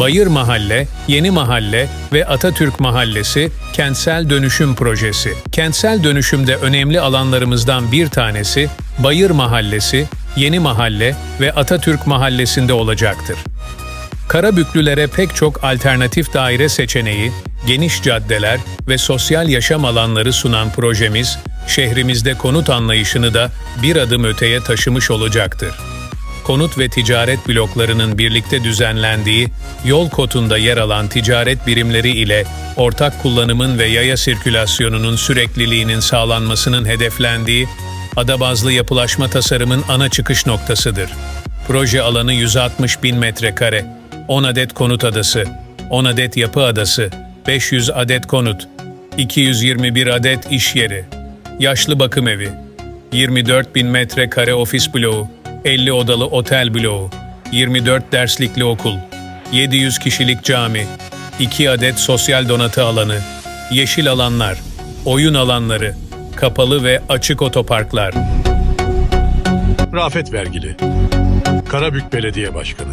Bayır Mahalle, Yeni Mahalle ve Atatürk Mahallesi Kentsel Dönüşüm Projesi. Kentsel dönüşümde önemli alanlarımızdan bir tanesi Bayır Mahallesi, Yeni Mahalle ve Atatürk Mahallesi'nde olacaktır. Karabüklülere pek çok alternatif daire seçeneği, geniş caddeler ve sosyal yaşam alanları sunan projemiz, şehrimizde konut anlayışını da bir adım öteye taşımış olacaktır. Konut ve ticaret bloklarının birlikte düzenlendiği, yol kotunda yer alan ticaret birimleri ile ortak kullanımın ve yaya sirkülasyonunun sürekliliğinin sağlanmasının hedeflendiği, adabazlı yapılaşma tasarımın ana çıkış noktasıdır. Proje alanı 160 bin metrekare, 10 adet konut adası, 10 adet yapı adası, 500 adet konut, 221 adet iş yeri, yaşlı bakım evi, 24 bin metrekare ofis bloğu, 50 odalı otel bloğu, 24 derslikli okul, 700 kişilik cami, 2 adet sosyal donatı alanı, yeşil alanlar, oyun alanları, kapalı ve açık otoparklar. Rafet Vergili Karabük Belediye Başkanı